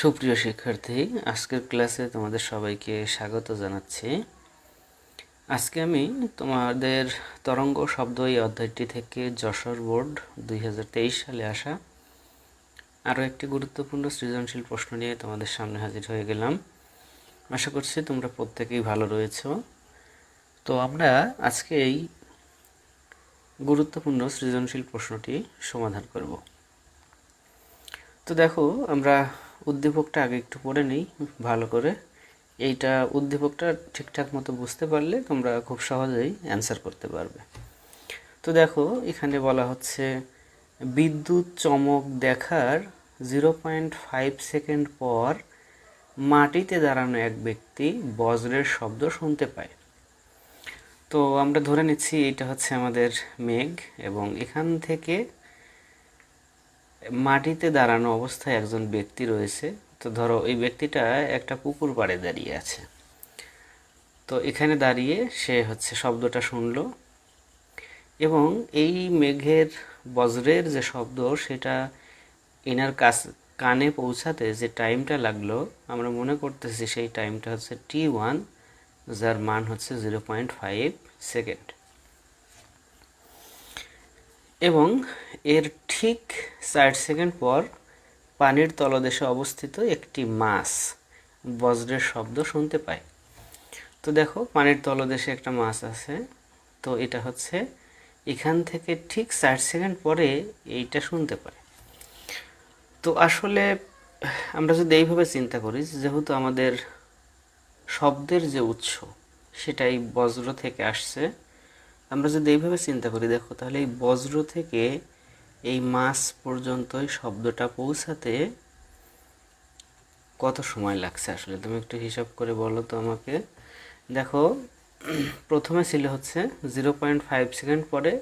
সুপ্রিয় শিক্ষার্থী, আজকের ক্লাসে তোমাদের সবাইকে স্বাগত জানাচ্ছি। আজকে আমি তোমাদের তরঙ্গ শব্দ এই অধ্যায়টি থেকে যশোর বোর্ড দুই তেইশ সালে আসা আরও একটি গুরুত্বপূর্ণ সৃজনশীল প্রশ্ন নিয়ে তোমাদের সামনে হাজির হয়ে গেলাম। আশা করছি তোমরা প্রত্যেকেই ভালো রয়েছো। তো আমরা আজকে এই গুরুত্বপূর্ণ সৃজনশীল প্রশ্নটি সমাধান করব। তো দেখো, আমরা উদ্দীপকটা আগে একটু পড়ে নিই, ভালো করে। এইটা উদ্দীপকটা ঠিকঠাক মতো বুঝতে পারলে তোমরা খুব সহজেই অ্যান্সার করতে পারবে। তো দেখো, এখানে বলা হচ্ছে, বিদ্যুৎ চমক দেখার জিরো পয়েন্ট ফাইভ সেকেন্ড পর মাটিতে দাঁড়ানো এক ব্যক্তি বজ্রের শব্দ শুনতে পায়। তো আমরা ধরে নিচ্ছি, এটা হচ্ছে আমাদের মেঘ এবং এখান থেকে মাটিতে দাঁড়ানো অবস্থায় একজন ব্যক্তি রয়েছে। তো ধরো, এই ব্যক্তিটা একটা পুকুর পাড়ে দাঁড়িয়ে আছে। তো এখানে দাঁড়িয়ে সে হচ্ছে শব্দটা শুনল এবং এই মেঘের বজ্রের যে শব্দ, সেটা এনার কাছ, কানে পৌঁছাতে যে টাইমটা লাগল, আমরা মনে করতেছি সেই টাইমটা হচ্ছে টি ওয়ান যার মান হচ্ছে জিরো পয়েন্ট ফাইভ সেকেন্ড এবং এর ঠিক ষাট সেকেন্ড পর পানির তলদেশে অবস্থিত একটি মাছ বজ্রের শব্দ শুনতে পায় তো দেখো, পানির তলদেশে একটা মাছ আছে। তো এটা হচ্ছে এখান থেকে ঠিক ষাট সেকেন্ড পরে এইটা শুনতে পায় তো আসলে আমরা যদি এইভাবে চিন্তা করি, যেহেতু আমাদের শব্দের যে উৎস সেটাই বজ্র থেকে আসছে আমরা যদি এইভাবে চিন্তা করি, দেখো, তাহলে এই বজ্র থেকে এই মাস পর্যন্ত এই শব্দটা পৌঁছাতে কত সময় লাগছে আসলে? তুমি একটু হিসাব করে বলো তো আমাকে। দেখো, প্রথমে ছিল হচ্ছে জিরো পয়েন্ট ফাইভ সেকেন্ড পরে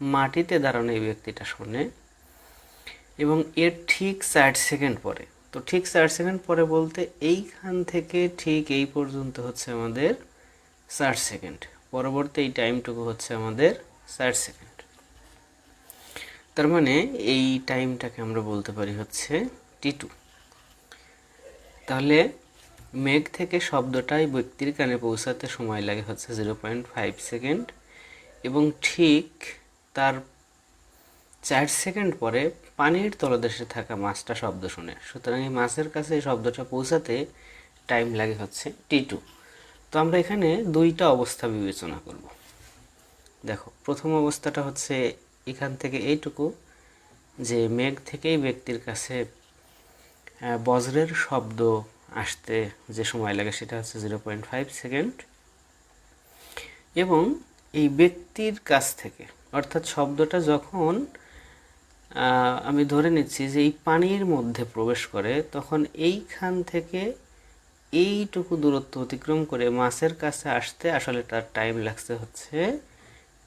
মাটিতে দাঁড়ানো এই ব্যক্তিটা শোনে এবং এর ঠিক ষাট সেকেন্ড পরে। তো ঠিক ষাট সেকেন্ড পরে বলতে এইখান থেকে ঠিক এই পর্যন্ত হচ্ছে আমাদের ষাট সেকেন্ড। পরবর্তী এই টাইমটুকু হচ্ছে আমাদের ষাট সেকেন্ড তার মানে এই টাইমটাকে আমরা বলতে পারি হচ্ছে টি টু তাহলে মেঘ থেকে শব্দটাই ব্যক্তির কানে পৌঁছাতে সময় লাগে হচ্ছে জিরো পয়েন্ট ফাইভ সেকেন্ড এবং ঠিক তার চার সেকেন্ড পরে পানির তলদেশে থাকা মাছটা শব্দ শুনে। সুতরাং এই মাছের কাছে এই শব্দটা পৌঁছাতে টাইম লাগে হচ্ছে টি টু তো আমরা এখানে দুইটা অবস্থা বিবেচনা করব। দেখো, প্রথম অবস্থাটা হচ্ছে এখান থেকে এইটুকু, যে মেঘ থেকেই ব্যক্তির কাছে বজ্রের শব্দ আসতে যে সময় লাগে সেটা হচ্ছে জিরো পয়েন্ট ফাইভ সেকেন্ড এবং এই ব্যক্তির কাছ থেকে, অর্থাৎ শব্দটা যখন আমি ধরে নিচ্ছি যে এই পানির মধ্যে প্রবেশ করে, তখন এইখান থেকে এইটুকু দূরত্ব অতিক্রম করে মাছের কাছে আসতে আসলে তার টাইম লাগছে হচ্ছে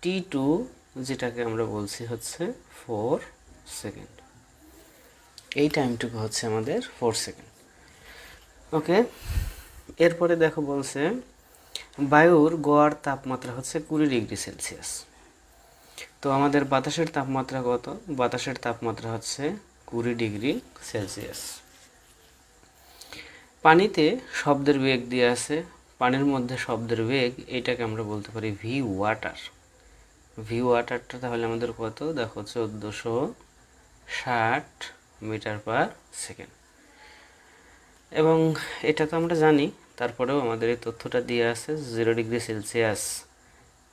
টি টু যেটাকে আমরা বলছি হচ্ছে ফোর সেকেন্ড এই টাইমটুকু হচ্ছে আমাদের ফোর সেকেন্ড ওকে এরপরে দেখো বলছে, বায়ুর গড় তাপমাত্রা হচ্ছে কুড়ি ডিগ্রি সেলসিয়াস। তো আমাদের বাতাসের তাপমাত্রা কত? বাতাসের তাপমাত্রা হচ্ছে কুড়ি ডিগ্রি সেলসিয়াস। পানিতে শব্দের বেগ দিয়ে আছে, পানির মধ্যে শব্দের বেগ, এটাকে আমরা বলতে পারি ভি ওয়াটার ভি ওয়াটারটা তাহলে আমাদের কত? দেখো, চোদ্দোশো ষাট মিটার পার সেকেন্ড। এবং এটা তো আমরা জানি, তারপরেও আমাদের এই তথ্যটা দিয়ে আছে জিরো ডিগ্রি সেলসিয়াস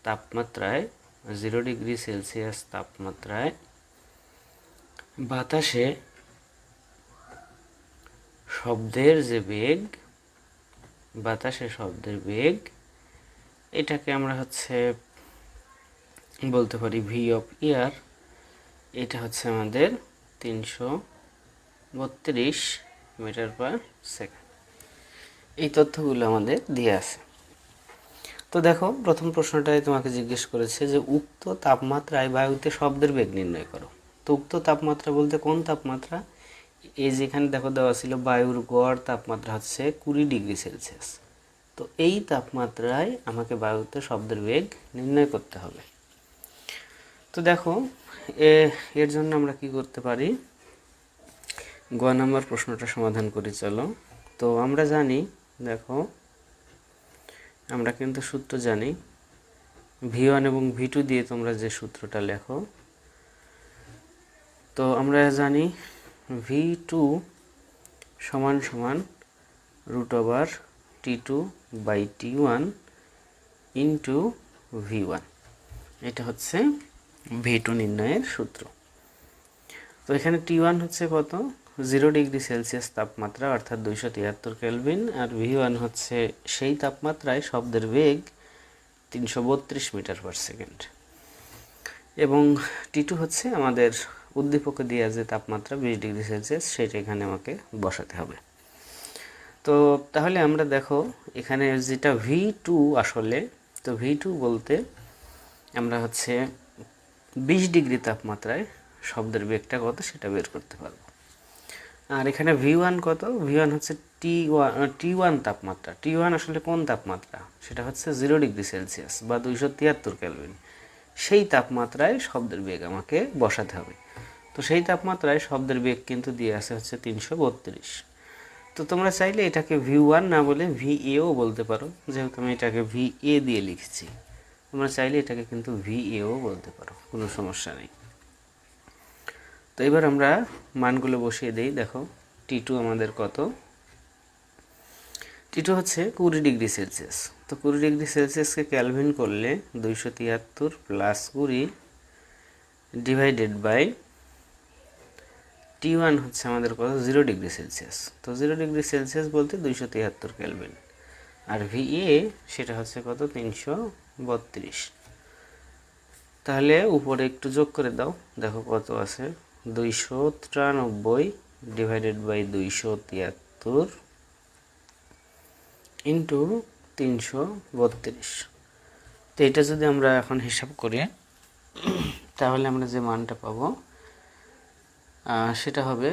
তাপমাত্রায় জিরো ডিগ্রি সেলসিয়াস তাপমাত্রায় বাতাসে শব্দের যে বেগ বাতাসে শব্দের বেগ, এটাকে আমরা হচ্ছে বলতে পারি ভি অফ ইয়ার এটা হচ্ছে আমাদের তিনশো বত্রিশ মিটার পার সেকেন্ড। এই তথ্যগুলো আমাদের দিয়ে আছে। তো দেখো, প্রথম প্রশ্নটাই তোমাকে জিজ্ঞেস করেছে যে উক্ত তাপমাত্রায় বায়ুতে শব্দের বেগ নির্ণয় করো। তো উক্ত তাপমাত্রা বলতে কোন তাপমাত্রা? এই যেখানে দেখো দেওয়া ছিল বায়ুর গড় তাপমাত্রা হচ্ছে কুড়ি ডিগ্রি সেলসিয়াস। তো এই তাপমাত্রায় আমাকে বায়ুতে শব্দের বেগ নির্ণয় করতে হবে। তো দেখো এর জন্য আমরা কি করতে পারি? গ নাম্বার প্রশ্নটা সমাধান করি, চলো। তো আমরা জানি, দেখো, আমরা কিন্তু সূত্র জানি। ভি ওয়ান এবং ভি টু দিয়ে তোমরা যে সূত্রটা লেখো, তো আমরা জানি ভি টু সমান সমান root over T two by T one into V one এটা হচ্ছে ভি টু নির্ণয়ের সূত্র। তো এখানে টি ওয়ান হচ্ছে কত? জিরো ডিগ্রি সেলসিয়াস তাপমাত্রা, অর্থাৎ দুইশো তিয়াত্তর কেলভিন আর ভি ওয়ান হচ্ছে সেই তাপমাত্রায় শব্দের বেগ তিনশো বত্রিশ মিটার পার সেকেন্ড এবং টি টু হচ্ছে আমাদের উদ্দীপকে দেওয়া যে তাপমাত্রা বিশ ডিগ্রি সেলসিয়াস সেটা এখানে আমাকে বসাতে হবে। তো তাহলে আমরা দেখো, এখানে যেটা ভি টু আসলে, তো ভি টু বলতে আমরা হচ্ছে বিশ ডিগ্রি তাপমাত্রায় শব্দের বেগটা কত সেটা বের করতে পারব। আর এখানে ভি ওয়ান কত? ভি ওয়ান হচ্ছে টি ওয়ান টি ওয়ান তাপমাত্রা। টি ওয়ান আসলে কোন তাপমাত্রা? সেটা হচ্ছে জিরো ডিগ্রি সেলসিয়াস বা দুইশো তিয়াত্তর ক্যালভিন সেই তাপমাত্রায় শব্দের বেগ আমাকে বসাতে হবে। তো সেই তাপমাত্রায় শব্দের বেগ কিন্তু দিয়ে আছে হচ্ছে তিনশো বত্রিশ। তো তোমরা চাইলে এটাকে ভি ওয়ান না বলে ভি এও বলতে পারো, যেহেতু আমি এটাকে ভি এ দিয়ে লিখছি। তোমরা চাইলে এটাকে কিন্তু ভি এও বলতে পারো, কোনো সমস্যা নেই। তো এবার আমরা মানগুলো বসিয়ে দিই, দেখো, টি টু আমাদের কত? টি টু হচ্ছে কুড়ি ডিগ্রি সেলসিয়াস। তো কুড়ি ডিগ্রি সেলসিয়াসকে ক্যালভিন করলে দুইশো তিয়াত্তর প্লাস কুড়ি ডিভাইডেড বাই টি ওয়ান হচ্ছে আমাদের কত? জিরো ডিগ্রি সেলসিয়াস তো জিরো ডিগ্রি সেলসিয়াস বলতে দুইশো তিয়াত্তর ক্যালভিন আর ভি এ সেটা হচ্ছে কত? তিনশো বত্রিশ। তাহলে উপরে একটু যোগ করে দাও। দেখো কত আছে? দুইশো তিরানব্বই ডিভাইডেড বাই দুইশো তিয়াত্তর ইন্টু তিনশো বত্রিশ। তো এটা যদি আমরা এখন হিসাব করি, তাহলে আমরা যে মানটা পাবো সেটা হবে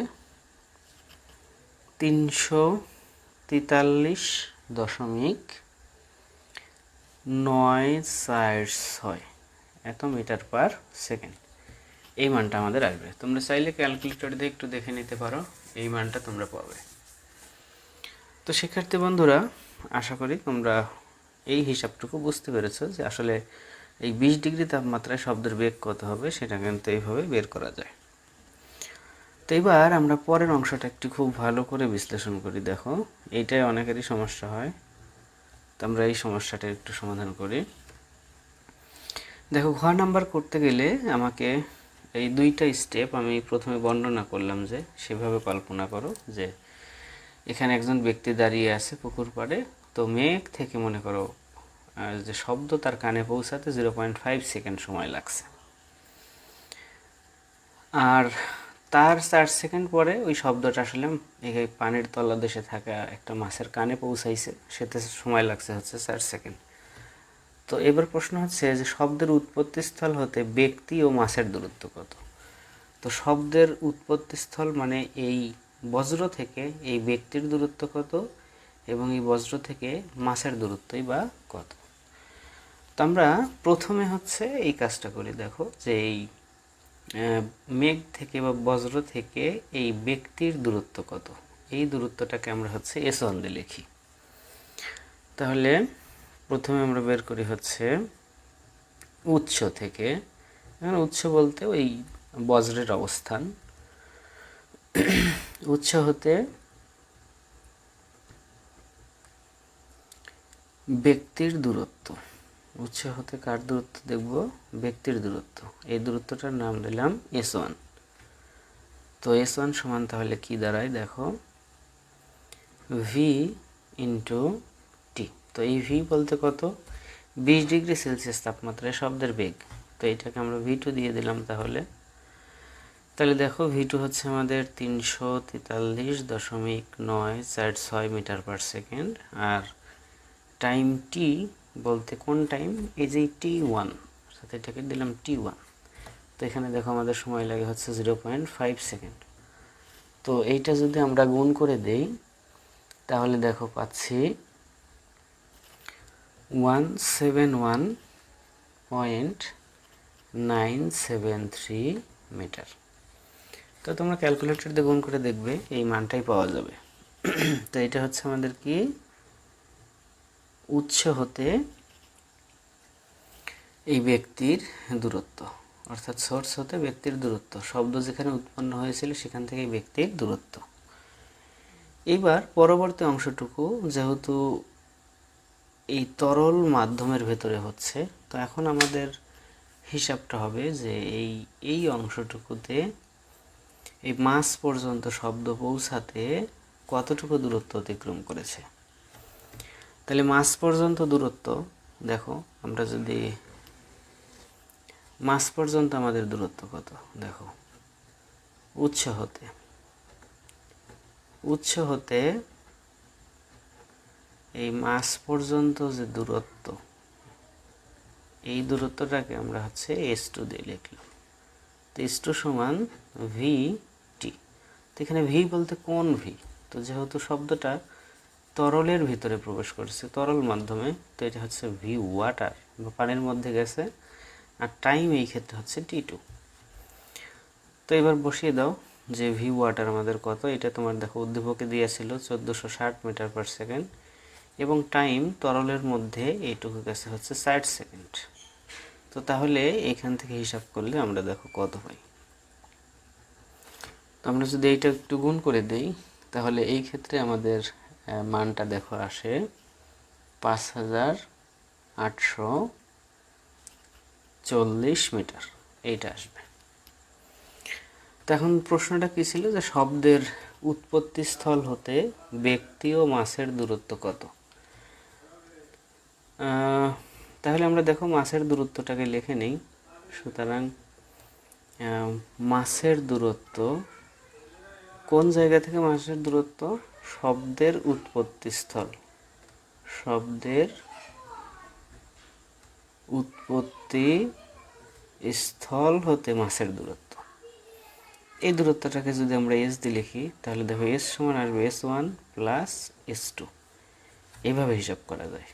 তিনশো তেতাল্লিশ দশমিক নয় চার ছয় এত মিটার পার সেকেন্ড। এই মানটা আমাদের আসবে। তোমরা চাইলে ক্যালকুলেটর দিয়ে একটু দেখে নিতে পারো, এই মানটা তোমরা পাবে। তো শিক্ষার্থী বন্ধুরা, আশা করি তোমরা এই হিসাবটুকু বুঝতে পেরেছ যে আসলে এই বিশ ডিগ্রি তাপমাত্রায় শব্দের বেগ কত হবে, সেটা কিন্তু এইভাবে বের করা যায়। তো এবার আমরা পরের অংশটা একটু খুব ভালো করে বিশ্লেষণ করি, দেখো। এইটাই অনেকেরই সমস্যা হয়। তো আমরা এই সমস্যাটা একটু সমাধান করি। দেখো, ঘর নাম্বার করতে গেলে আমাকে এই দুইটা স্টেপ আমি প্রথমে বর্ণনা করলাম যে, সেভাবে কল্পনা করো যে, এখানে একজন ব্যক্তি দাঁড়িয়ে আছে পুকুর পাড়ে। তো মেঘ থেকে মনে করো যে শব্দ তার কানে পৌঁছাতে জিরো পয়েন্ট ফাইভ সেকেন্ড সময় লাগছে। আর তার চার সেকেন্ড পরে ওই শব্দটা আসলে এই পানির তলাদেশে থাকা একটা মাছের কানে পৌঁছাইছে। সেতে সময় লাগছে হচ্ছে চার সেকেন্ড তো এবার প্রশ্ন হচ্ছে যে শব্দের উৎপত্তিস্থল হতে ব্যক্তি ও মাছের দূরত্ব কত? তো শব্দের উৎপত্তিস্থল মানে এই বজ্র থেকে এই ব্যক্তির দূরত্ব কত এবং এই বজ্র থেকে মাছের দূরত্বই বা কত? তো আমরা প্রথমে হচ্ছে এই কাজটা করি, দেখো, যে এই মেঘ থেকে বা বজ্র থেকে এই ব্যক্তির দূরত্ব কত? এই দূরত্বটাকে আমরা হচ্ছে এস ওয়ান দিয়ে লিখি। তাহলে প্রথমে আমরা বের করি হচ্ছে উৎস থেকে। এখানে উৎস বলতে ওই বজ্রের অবস্থান। উৎস হতে ব্যক্তির দূরত্ব। উৎস হতে কার দূরত্ব দেখব? ব্যক্তির দূরত্ব। এই দূরত্বটার নাম দিলাম এস ওয়ান তো এস ওয়ান সমান তাহলে কি দাঁড়ায়? দেখো। ভি ইন্টু টি তো এই ভি বলতে কত? বিশ ডিগ্রি সেলসিয়াস তাপমাত্রায় শব্দের বেগ। তো এটাকে আমরা ভি টু দিয়ে দিলাম তাহলে। তাহলে দেখো ভি টু হচ্ছে আমাদের তিনশো তেতাল্লিশ দশমিক নয় চার ছয় মিটার পার সেকেন্ড আর টাইম টি বলতে কোন টাইম এই যে টি ওয়ান সাথে এটাকে দিলাম টি ওয়ান তো এখানে দেখো আমাদের সময় লাগে হচ্ছে জিরো পয়েন্ট ফাইভ সেকেন্ড তো এইটা যদি আমরা গুণ করে দেই, তাহলে দেখো পাচ্ছি one seven one point nine seven three metre তো তোমরা ক্যালকুলেটর দিয়ে গুণ করে দেখবে, এই মানটাই পাওয়া যাবে। তো এটা হচ্ছে আমাদের কি? উৎস হতে এই ব্যক্তির দূরত্ব, অর্থাৎ সোর্স হতে ব্যক্তির দূরত্ব, শব্দ যেখানে উৎপন্ন হয়েছিল সেখান থেকে ব্যক্তির দূরত্ব। এবার পরবর্তী অংশটুকু, যেহেতু এই তরল মাধ্যমের ভেতরে হচ্ছে, তো এখন আমাদের হিসাবটা হবে যে এই এই অংশটুকুতে এই মাস পর্যন্ত শব্দ পৌঁছাতে কতটুকু দূরত্ব অতিক্রম করেছে। তাহলে মাস পর্যন্ত দূরত্ব, দেখো, আমরা যদি মাস পর্যন্ত আমাদের দূরত্ব কত, দেখো, উৎস হতে উৎস হতে এই মাস পর্যন্ত যে দূরত্ব, এই দূরত্বটাকে আমরা হচ্ছে এস টু দিয়ে লিখলাম। তো এস টু সমান ভি টি তো এখানে ভি বলতে কোন ভি তো যেহেতু শব্দটা তরলের ভিতরে প্রবেশ করছে, তরল মাধ্যমে। তো এটা হচ্ছে ভি ওয়াটার বা পানির মধ্যে গেছে। আর টাইম এই ক্ষেত্রে হচ্ছে টি টু তো এবার বসিয়ে দাও যে ভি ওয়াটার আমাদের কত। এটা তোমার দেখো উদ্দীপকে দিয়েছিল চোদ্দোশো ষাট মিটার পার সেকেন্ড এবং টাইম তরলের মধ্যে এইটুকু গেছে হচ্ছে ষাট সেকেন্ড তো তাহলে এখান থেকে হিসাব করলে আমরা দেখো কত পাই। তো আমরা যদি এইটা একটু গুণ করে দেই, তাহলে এই ক্ষেত্রে আমাদের মানটা দেখো আসে। পাঁচ হাজার আটশো চল্লিশ মিটার। এইটা আসবে। তো এখন প্রশ্নটা কী ছিল যে শব্দের উৎপত্তি স্থল হতে ব্যক্তি ও মাছের দূরত্ব কত? তাহলে আমরা দেখো মাছের দূরত্বটাকে লিখে নেই। সুতরাং মাছের দূরত্ব কোন জায়গা থেকে মাছের দূরত্ব শব্দের উৎপত্তি স্থল শব্দের উৎপত্তি স্থল হতে মাছের দূরত্ব। এই দূরত্বটাকে যদি আমরা এস দিয়ে লিখি, তাহলে দেখো এস সমান আসবে S one plus S two এইভাবে হিসাব করা যায়।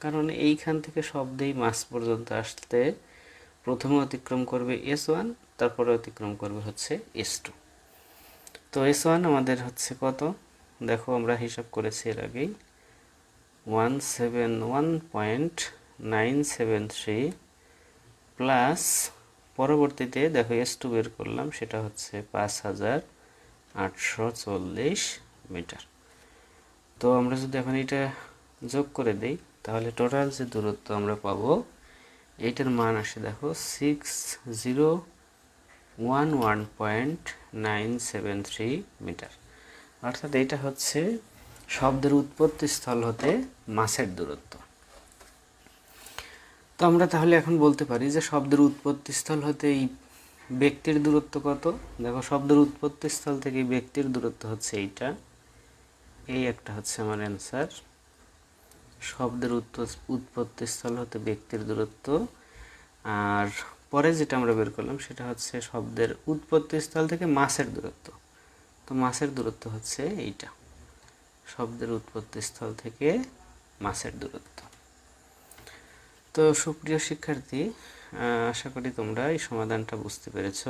কারণ এইখান থেকে শব্দেই মাস পর্যন্ত আসতে প্রথমে অতিক্রম করবে এস ওয়ান তারপরে অতিক্রম করবে হচ্ছে এস টু তো এস ওয়ান আমাদের হচ্ছে কত? দেখো আমরা হিসাব করেছি এর আগেই। One seven one point nine seven three plus পরবর্তীতে দেখো এস টু বের করলাম, সেটা হচ্ছে পাঁচ হাজার আটশো চল্লিশ মিটার। তো আমরা যদি এখন এটা যোগ করে দেই, তাহলে টোটাল যে দূরত্ব আমরা পাবো, এইটার মান আসে দেখো six zero one one point nine seven three metre অর্থাৎ এইটা হচ্ছে শব্দের উৎপত্তি স্থল হতে মাসের দূরত্ব। তো আমরা তাহলে এখন বলতে পারি যে শব্দের উৎপত্তি স্থল হতে এই ব্যক্তির দূরত্ব কত? দেখো, শব্দের উৎপত্তি স্থল থেকে ব্যক্তির দূরত্ব হচ্ছে এইটা। এই একটা হচ্ছে আমার অ্যান্সার শব্দের উৎপ- উৎপত্তি স্থল হতে ব্যক্তির দূরত্ব। আর পরে যেটা আমরা বের করলাম সেটা হচ্ছে শব্দের উৎপত্তি স্থল থেকে মাসের দূরত্ব। তো মাসের দূরত্ব হচ্ছে এইটা। শব্দের উৎপত্তি স্থল থেকে মাসের দূরত্ব। তো সুপ্রিয় শিক্ষার্থী আশা করি তোমরা এই সমাধানটা বুঝতে পেরেছ।